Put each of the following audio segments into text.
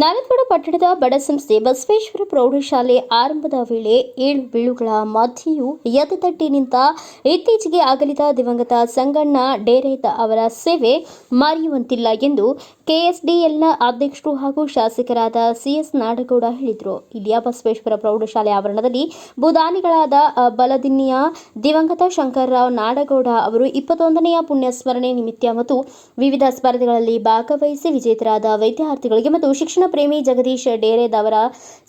ನಾಗನಗೌಡ ಪಟ್ಟಣದ ಬಡಸಂಸ್ಥೆ ಬಸವೇಶ್ವರ ಪ್ರೌಢಶಾಲೆ ಆರಂಭದ ವೇಳೆ ಏಳು ಬೀಳುಗಳ ಮಧ್ಯೆಯು ಎದೆತಟ್ಟಿ ನಿಂತ ಇತ್ತೀಚೆಗೆ ಅಗಲಿದ ದಿವಂಗತ ಸಂಗಣ್ಣ ಡೇರೈತ ಅವರ ಸೇವೆ ಮರೆಯುವಂತಿಲ್ಲ ಎಂದು ಕೆಎಸ್ಡಿಎಲ್ನ ಅಧ್ಯಕ್ಷರು ಹಾಗೂ ಶಾಸಕರಾದ ಸಿಎಸ್ ನಾಡಗೌಡ ಹೇಳಿದರು. ಇಲ್ಲಿಯ ಬಸವೇಶ್ವರ ಪ್ರೌಢಶಾಲೆ ಆವರಣದಲ್ಲಿ ಭೂದಾನಿಗಳಾದ ಬಲದಿನ್ನಿಯ ದಿವಂಗತ ಶಂಕರರಾವ್ ನಾಡಗೌಡ ಅವರು ಇಪ್ಪತ್ತೊಂದನೆಯ ಪುಣ್ಯಸ್ಮರಣೆ ನಿಮಿತ್ತ ಮತ್ತು ವಿವಿಧ ಸ್ಪರ್ಧೆಗಳಲ್ಲಿ ಭಾಗವಹಿಸಿ ವಿಜೇತರಾದ ವಿದ್ಯಾರ್ಥಿಗಳಿಗೆ ಮತ್ತು ಶಿಕ್ಷಣ ಪ್ರೇಮಿ ಜಗದೀಶ್ ಡೇರೆದವರ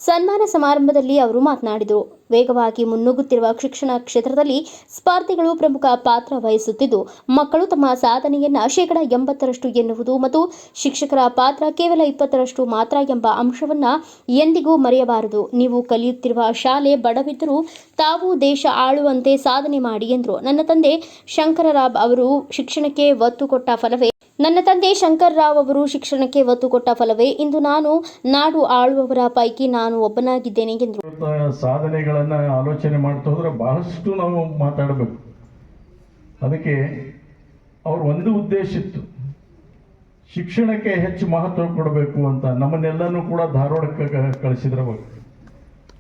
ಸನ್ಮಾನ ಸಮಾರಂಭದಲ್ಲಿ ಅವರು ಮಾತನಾಡಿದರು. ವೇಗವಾಗಿ ಮುನ್ನುಗ್ಗುತ್ತಿರುವ ಶಿಕ್ಷಣ ಕ್ಷೇತ್ರದಲ್ಲಿ ಸ್ಪರ್ಧೆಗಳು ಪ್ರಮುಖ ಪಾತ್ರ ವಹಿಸುತ್ತಿದ್ದು, ಮಕ್ಕಳು ತಮ್ಮ ಸಾಧನೆಯನ್ನ ಶೇಕಡ ಎಂಬತ್ತರಷ್ಟು ಎನ್ನುವುದು ಮತ್ತು ಶಿಕ್ಷಕರ ಪಾತ್ರ ಕೇವಲ ಇಪ್ಪತ್ತರಷ್ಟು ಮಾತ್ರ ಎಂಬ ಅಂಶವನ್ನು ಎಂದಿಗೂ ಮರೆಯಬಾರದು. ನೀವು ಕಲಿಯುತ್ತಿರುವ ಶಾಲೆ ಬಡವಿದ್ದರೂ ತಾವು ದೇಶ ಆಳುವಂತೆ ಸಾಧನೆ ಮಾಡಿ ಎಂದರು. ನನ್ನ ತಂದೆ ಶಂಕರರಾವ್ ಅವರು ಶಿಕ್ಷಣಕ್ಕೆ ಒತ್ತು ಕೊಟ್ಟ ಫಲವೇ ನನ್ನ ತಂದೆ ಶಂಕರ್ ರಾವ್ ಅವರು ಶಿಕ್ಷಣಕ್ಕೆ ಒತ್ತು ಕೊಟ್ಟ ಫಲವೇ ಇಂದು ನಾನು ನಾಡು ಆಳುವವರ ಪೈಕಿ ನಾನು ಒಬ್ಬನಾಗಿದ್ದೇನೆ ಎಂದರು. ಸಾಧನೆಗಳನ್ನ ಆಲೋಚನೆ ಮಾಡ್ತಾ ಹೋದ್ರೆ ಬಹಳಷ್ಟು ನಾವು ಮಾತಾಡಬೇಕು. ಅದಕ್ಕೆ ಅವ್ರ ಒಂದು ಉದ್ದೇಶ ಇತ್ತು. ಶಿಕ್ಷಣಕ್ಕೆ ಹೆಚ್ಚು ಮಹತ್ವ ಕೊಡಬೇಕು ಅಂತ ನಮ್ಮನ್ನೆಲ್ಲನೂ ಕೂಡ ಧಾರವಾಡಕ್ಕೆ ಕಳಿಸಿದ್ರ ಅವಾಗ.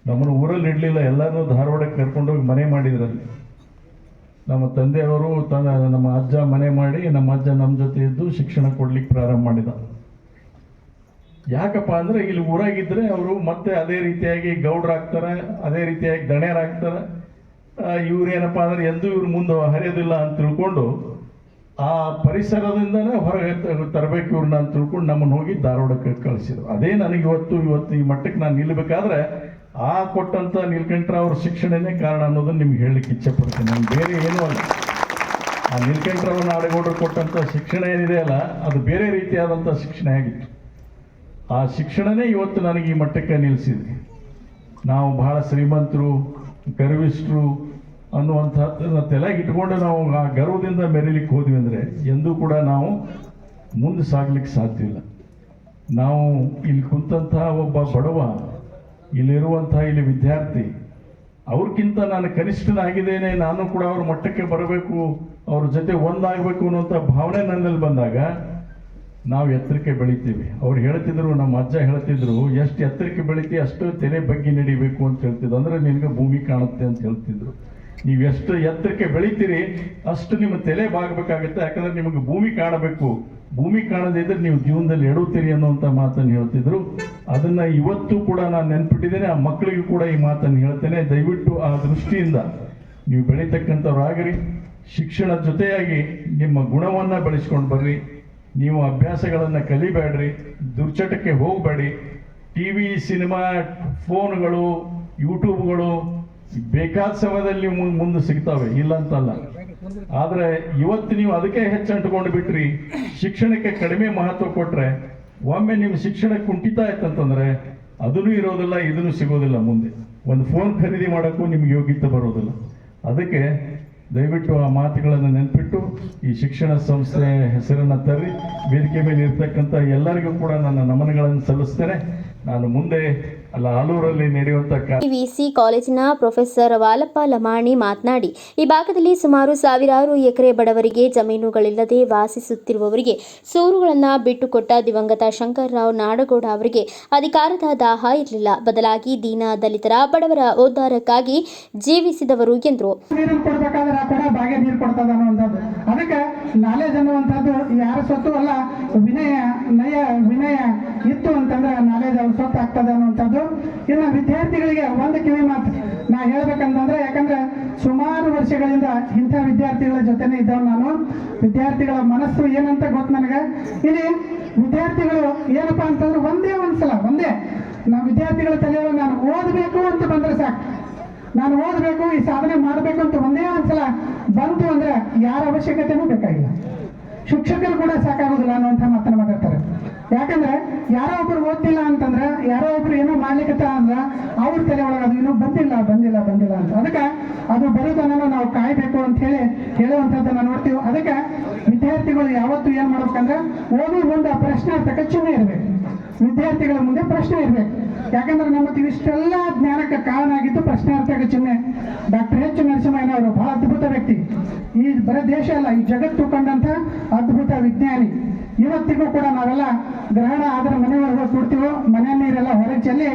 ನಮ್ಮನ್ನು ಊರಲ್ಲಿ ಇಡಲಿಲ್ಲ ಎಲ್ಲರನ್ನೂ ಧಾರವಾಡಕ್ಕೆ ಕರ್ಕೊಂಡೋಗಿ ಮನೆ ಮಾಡಿದ್ರಲ್ಲಿ. ನಮ್ಮ ತಂದೆಯವರು ತನ್ನ ನಮ್ಮ ಅಜ್ಜ ಮನೆ ಮಾಡಿ ನಮ್ಮ ಅಜ್ಜ ನಮ್ಮ ಜೊತೆ ಇದ್ದು ಶಿಕ್ಷಣ ಕೊಡ್ಲಿಕ್ಕೆ ಪ್ರಾರಂಭ ಮಾಡಿದ. ಯಾಕಪ್ಪ ಅಂದ್ರೆ ಇಲ್ಲಿ ಊರಾಗಿದ್ರೆ ಅವರು ಮತ್ತೆ ಅದೇ ರೀತಿಯಾಗಿ ಗೌಡ್ರಾಗ್ತಾರೆ ಅದೇ ರೀತಿಯಾಗಿ ದಣ್ಯರಾಗ್ತಾರೆ ಇವ್ರೇನಪ್ಪ ಅಂದ್ರೆ ಎಂದೂ ಇವ್ರು ಮುಂದೆ ಹರಿಯೋದಿಲ್ಲ ಅಂತ ತಿಳ್ಕೊಂಡು ಆ ಪರಿಸರದಿಂದನೇ ಹೊರಗೆ ತರಬೇಕು ಇವ್ರನ್ನ ಅಂತ ತಿಳ್ಕೊಂಡು ನಮ್ಮನ್ನು ಹೋಗಿ ಧಾರವಾಡಕ್ಕೆ ಕಳಿಸಿದ್ರು. ಅದೇ ನನಗೆ ಇವತ್ತು ಇವತ್ತು ಈ ಮಟ್ಟಕ್ಕೆ ನಾನು ನಿಲ್ಲಬೇಕಾದ್ರೆ ಆ ಕೊಟ್ಟಂತ ನೀಲ್ಕಂಠರಾವ್ ಅವ್ರ ಶಿಕ್ಷಣನೇ ಕಾರಣ ಅನ್ನೋದನ್ನ ನಿಮ್ಗೆ ಹೇಳಲಿಕ್ಕೆ ಇಚ್ಛೆ ಪಡ್ತೀನಿ. ನಾನು ಬೇರೆ ಏನೂ ಅಲ್ಲ. ಆ ನೀಲಕಂಠರಾವ್ ನಾಡಗೌಡರು ಕೊಟ್ಟಂತ ಶಿಕ್ಷಣ ಏನಿದೆ ಅಲ್ಲ, ಅದು ಬೇರೆ ರೀತಿಯಾದಂಥ ಶಿಕ್ಷಣ ಆಗಿತ್ತು. ಆ ಶಿಕ್ಷಣನೇ ಇವತ್ತು ನನಗೆ ಈ ಮಟ್ಟಕ್ಕೆ ನಿಲ್ಲಿಸಿದೆ ನಾವು ಬಹಳ ಶ್ರೀಮಂತರು, ಗರ್ವಿಷ್ಠರು ತಲೆಗೆ ಇಟ್ಕೊಂಡು ನಾವು ಆ ಗರ್ವದಿಂದ ಮೆರೀಲಿಕ್ಕೆ ಹೋದ್ವಿ ಅಂದರೆ ಎಂದೂ ಕೂಡ ನಾವು ಮುಂದೆ ಸಾಗ್ಲಿಕ್ಕೆ ಸಾಧ್ಯ ಇಲ್ಲ. ನಾವು ಇಲ್ಲಿ ಕುಂತಹ ಒಬ್ಬ ಬಡವ, ಇಲ್ಲಿರುವಂಥ ಇಲ್ಲಿ ವಿದ್ಯಾರ್ಥಿ ಅವ್ರಿಗಿಂತ ನಾನು ಕನಿಷ್ಠನಾಗಿದ್ದೇನೆ, ನಾನು ಕೂಡ ಅವ್ರ ಮಟ್ಟಕ್ಕೆ ಬರಬೇಕು, ಅವ್ರ ಜೊತೆ ಒಂದಾಗಬೇಕು ಅನ್ನುವಂಥ ಭಾವನೆ ನನ್ನಲ್ಲಿ ಬಂದಾಗ ನಾವು ಎತ್ತರಕ್ಕೆ ಬೆಳಿತೀವಿ. ಅವ್ರು ಹೇಳ್ತಿದ್ರು, ನಮ್ಮ ಅಜ್ಜ ಹೇಳ್ತಿದ್ರು, ಎಷ್ಟು ಎತ್ತರಕ್ಕೆ ಬೆಳಿತೀವಿ ಅಷ್ಟು ತೆರೆ ಬಗ್ಗೆ ನಡಿಬೇಕು ಅಂತ ಹೇಳ್ತಿದ್ರು. ಅಂದ್ರೆ ನಿನಗೆ ಭೂಮಿ ಕಾಣುತ್ತೆ ಅಂತ ಹೇಳ್ತಿದ್ರು. ನೀವು ಎಷ್ಟು ಎತ್ತರಕ್ಕೆ ಬೆಳಿತೀರಿ, ಅಷ್ಟು ನಿಮ್ಮ ತಲೆ ಬಾಗಬೇಕಾಗುತ್ತೆ. ಯಾಕಂದ್ರೆ ನಿಮಗೆ ಭೂಮಿ ಕಾಣಬೇಕು. ಭೂಮಿ ಕಾಣದಿದ್ರೆ ನೀವು ಜೀವನದಲ್ಲಿ ಎಡುತ್ತೀರಿ ಅನ್ನುವಂಥ ಮಾತನ್ನು ಹೇಳ್ತಿದ್ರು. ಅದನ್ನ ಇವತ್ತು ಕೂಡ ನಾನು ನೆನ್ಪಿಟ್ಟಿದ್ದೇನೆ, ಆ ಮಕ್ಕಳಿಗೂ ಕೂಡ ಈ ಮಾತನ್ನು ಹೇಳ್ತೇನೆ. ದಯವಿಟ್ಟು ಆ ದೃಷ್ಟಿಯಿಂದ ನೀವು ಬೆಳೀತಕ್ಕಂಥವ್ರು ಆಗಿರಿ ಶಿಕ್ಷಣ ಜೊತೆಯಾಗಿ ನಿಮ್ಮ ಗುಣವನ್ನ ಬೆಳೆಸ್ಕೊಂಡು ಬರ್ರಿ. ನೀವು ಅಭ್ಯಾಸಗಳನ್ನು ಕಲಿಬೇಡ್ರಿ, ದುರ್ಚಟಕ್ಕೆ ಹೋಗಬೇಡಿ. ಟಿ ವಿ, ಸಿನಿಮಾ, ಫೋನ್ಗಳು, ಯೂಟ್ಯೂಬ್ಗಳು ಬೇಕಾದ ಸಮಯದಲ್ಲಿ ಮುಂದೆ ಸಿಗ್ತವೆ ಇಲ್ಲ ಅಂತಲ್ಲ ಆದರೆ ಇವತ್ತು ನೀವು ಅದಕ್ಕೆ ಹೆಚ್ಚು ಅಂಟ್ಕೊಂಡು ಬಿಟ್ರಿ, ಶಿಕ್ಷಣಕ್ಕೆ ಕಡಿಮೆ ಮಹತ್ವ ಕೊಟ್ಟರೆ ಒಮ್ಮೆ ನಿಮ್ಮ ಶಿಕ್ಷಣ ಕುಂಠಿತ ಆಯ್ತಂತಂದ್ರೆ ಅದನ್ನು ಇರೋದಿಲ್ಲ, ಇದನ್ನು ಸಿಗೋದಿಲ್ಲ ಮುಂದೆ. ಒಂದು ಫೋನ್ ಖರೀದಿ ಮಾಡೋಕ್ಕೂ ನಿಮ್ಗೆ ಯೋಗ್ಯತೆ ಬರೋದಿಲ್ಲ. ಅದಕ್ಕೆ ದಯವಿಟ್ಟು ಆ ಮಾತುಗಳನ್ನು ನೆನಪಿಟ್ಟು ಈ ಶಿಕ್ಷಣ ಸಂಸ್ಥೆ ಹೆಸರನ್ನು ತರ್ರಿ. ವೇದಿಕೆ ಮೇಲೆ ಇರ್ತಕ್ಕಂಥ ಎಲ್ಲರಿಗೂ ಕೂಡ ನನ್ನ ನಮನಗಳನ್ನು ಸಲ್ಲಿಸ್ತೇನೆ. ನಾನು ಮುಂದೆ ವಿಸಿ ಕಾಲೇಜಿನ ಪ್ರೊಫೆಸರ್ ವಾಲಪ್ಪ ಲಮಾಣಿ ಮಾತನಾಡಿ ಈ ಭಾಗದಲ್ಲಿ ಸುಮಾರು ಸಾವಿರಾರು ಎಕರೆ ಬಡವರಿಗೆ ಜಮೀನುಗಳಿಲ್ಲದೆ ವಾಸಿಸುತ್ತಿರುವವರಿಗೆ ಸೂರುಗಳನ್ನು ಬಿಟ್ಟುಕೊಟ್ಟ ದಿವಂಗತ ಶಂಕರರಾವ್ ನಾಡಗೌಡ ಅವರಿಗೆ ಅಧಿಕಾರದ ದಾಹ ಇರಲಿಲ್ಲ. ಬದಲಾಗಿ ದೀನ ದಲಿತರ ಬಡವರ ಉದ್ಧಾರಕ್ಕಾಗಿ ಜೀವಿಸಿದವರು ಎಂದರು. ಅದಕ್ಕೆ ನಾಲೆಜ್ ಅನ್ನುವಂಥದ್ದು ಯಾರ ಸ್ವತ್ತು ಅಲ್ಲ, ವಿನಯ, ನಯ, ವಿನಯ ಇತ್ತು ಅಂತಂದ್ರೆ ನಾಲೆಜ್ ಅವ್ರ ಸ್ವತ್ತು ಆಗ್ತದೆ ಅನ್ನುವಂಥದ್ದು. ಇನ್ನು ವಿದ್ಯಾರ್ಥಿಗಳಿಗೆ ಒಂದು ಕಿವಿ ಮಾತು ನಾ ಹೇಳ್ಬೇಕಂತಂದ್ರೆ, ಯಾಕಂದ್ರೆ ಸುಮಾರು ವರ್ಷಗಳಿಂದ ಇಂಥ ವಿದ್ಯಾರ್ಥಿಗಳ ಜೊತೆನೇ ಇದ್ದವ್ ನಾನು. ವಿದ್ಯಾರ್ಥಿಗಳ ಮನಸ್ಸು ಏನಂತ ಗೊತ್ತು ನನಗೆ? ಇಲ್ಲಿ ವಿದ್ಯಾರ್ಥಿಗಳು ಏನಪ್ಪಾ ಅಂತಂದ್ರೆ ಒಂದೇ ಒಂದ್ಸಲ, ಒಂದೇ. ನಾವು ವಿದ್ಯಾರ್ಥಿಗಳ ತಲೆಯೊಳಗೆ ನಾನು ಓದಬೇಕು ಅಂತ ಬಂದ್ರೆ ಸಾಕು. ನಾನು ಓದಬೇಕು, ಈ ಸಾಧನೆ ಮಾಡಬೇಕು ಅಂತ ಒಂದೇ ಒಂದ್ಸಲ ಬಂತು ಅಂದ್ರೆ ಯಾರ ಅವಶ್ಯಕತೆನೂ ಬೇಕಾಗಿಲ್ಲ. ಶಿಕ್ಷಕರು ಕೂಡ ಸಾಕಾಗೋದಿಲ್ಲ ಅನ್ನುವಂಥ ಮಾತನ್ನ ಮಾತಾಡ್ತಾರೆ. ಯಾಕಂದ್ರೆ ಯಾರೋ ಒಬ್ರು ಓದ್ತಿಲ್ಲ ಅಂತಂದ್ರೆ, ಯಾರೋ ಒಬ್ರು ಏನೋ ಮಾಡ್ಲಿಕ್ಕೆ ಅಂದ್ರ ಅವ್ರ ತಲೆ ಒಳಗೆ ಅದು ಇನ್ನೂ ಬಂದಿಲ್ಲ ಬಂದಿಲ್ಲ ಬಂದಿಲ್ಲ ಅಂತ. ಅದಕ್ಕೆ ಅದು ಬರೋದನ್ನ ನಾವು ಕಾಯ್ಬೇಕು ಅಂತ ಹೇಳಿ ಹೇಳುವಂಥದ್ದನ್ನ ನೋಡ್ತೀವಿ. ಅದಕ್ಕೆ ವಿದ್ಯಾರ್ಥಿಗಳು ಯಾವತ್ತು ಏನ್ ಮಾಡ್ಬೇಕಂದ್ರೆ ಓದೋ ಮುಂದೆ ಪ್ರಶ್ನಾರ್ಥಕ ಚಿಹ್ನೆ ಇರಬೇಕು. ವಿದ್ಯಾರ್ಥಿಗಳ ಮುಂದೆ ಪ್ರಶ್ನೆ ಇರಬೇಕು. ಯಾಕಂದ್ರೆ ನಮ್ಮ ಇಷ್ಟೆಲ್ಲ ಜ್ಞಾನಕ್ಕೆ ಕಾರಣ ಆಗಿದ್ದು ಪ್ರಶ್ನಾರ್ಥಕ ಚಿಹ್ನೆ. ಡಾಕ್ಟರ್ ಎಚ್ ನರಸಿಂಹಯ್ಯನವರು ಬಹಳ ಅದ್ಭುತ ವ್ಯಕ್ತಿ. ಈ ಬರೀ ದೇಶ ಅಲ್ಲ, ಈ ಜಗತ್ತು ಕಂಡಂತ ಅದ್ಭುತ ವಿಜ್ಞಾನಿ. ಇವತ್ತಿಗೂ ಕೂಡ ನಾವೆಲ್ಲ ಗ್ರಹಣ ಆದ್ರೆ ಮನೆಯೊಳಗೆ ಕೂಡ್ತೀವೋ ಮನೆ ನೀರೆಲ್ಲ ಹೊರಗೆ ಚೆಲ್ಲಿ,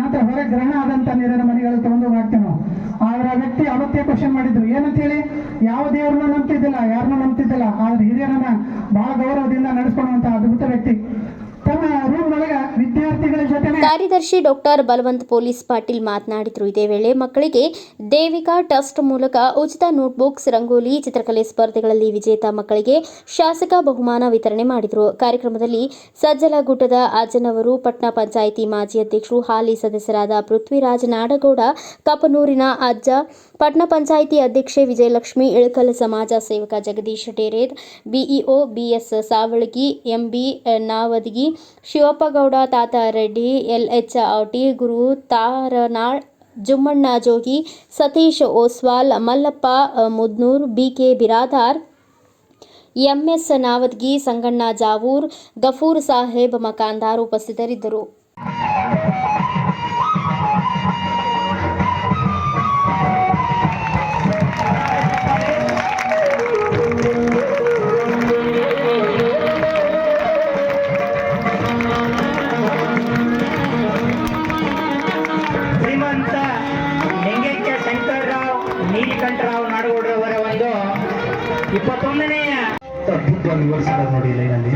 ನಂತರ ಹೊರಗೆ ಗ್ರಹಣ ಆದಂತ ನೀರನ್ನ ಮನೆಗಳಿಗೆ ತಗೊಂಡು ಹಾಕ್ತೇವೆ ನಾವು ಆದ್ರೆ ಆ ವ್ಯಕ್ತಿ ಅವತ್ತೇ ಕ್ವಶನ್ ಮಾಡಿದ್ರು, ಏನಂತ ಹೇಳಿ? ಯಾವ ದೇವ್ರನ್ನೂ ನಂಬ್ತಿದ್ದಿಲ್ಲ, ಯಾರನ್ನೂ ನಂಬ್ತಿದ್ದಿಲ್ಲ, ಆದ್ರೆ ಹಿರಿಯರನ್ನ ಬಹಳ ಗೌರವದಿಂದ ನಡೆಸ್ಕೊಳ್ಳುವಂತ ಅದ್ಭುತ ವ್ಯಕ್ತಿ. ಕಾರ್ಯದರ್ಶಿ ಡಾಕ್ಟರ್ ಬಲವಂತ್ ಪೊಲೀಸ್ ಪಾಟೀಲ್ ಮಾತನಾಡಿದರು. ಇದೇ ವೇಳೆ ಮಕ್ಕಳಿಗೆ ದೇವಿಕಾ ಟ್ರಸ್ಟ್ ಮೂಲಕ ಉಚಿತ ನೋಟ್ಬುಕ್ಸ್, ರಂಗೋಲಿ, ಚಿತ್ರಕಲೆ ಸ್ಪರ್ಧೆಗಳಲ್ಲಿ ವಿಜೇತ ಮಕ್ಕಳಿಗೆ ಶಾಸಕ ಬಹುಮಾನ ವಿತರಣೆ ಮಾಡಿದರು. ಕಾರ್ಯಕ್ರಮದಲ್ಲಿ ಸಜ್ಜಲಗುಡ್ಡದ ಅಜ್ಜನವರು, ಪಟ್ನಾ ಪಂಚಾಯಿತಿ ಮಾಜಿ ಅಧ್ಯಕ್ಷರು, ಹಾಲಿ ಸದಸ್ಯರಾದ ಪೃಥ್ವಿರಾಜ್ ನಾಡಗೌಡ, ಕಪನೂರಿನ ಅಜ್ಜ, ಪಟ್ನಾ ಪಂಚಾಯಿತಿ ಅಧ್ಯಕ್ಷೆ ವಿಜಯಲಕ್ಷ್ಮಿ, ಇಳಕಲ್ ಸಮಾಜ ಸೇವಕ Jagadish Derede BEO BS Savalagi, MB Navadagi Shivappagouda, Tata Reddy, LH Outi Guru Taranal, Jummanna Jogi, Satish Oswal, Mallappa Mudnur, BK Biradar, MS Navadgi, Sanganna Javur, Gafoor Saheb Makandar ಉಪಸ್ಥಿತರಿದ್ದರು. ಅದ್ಭುತವಾಗಿ ವಿವರಿಸಿದ್ದಾರೆ ನೋಡಿ ಲೈನಲ್ಲಿ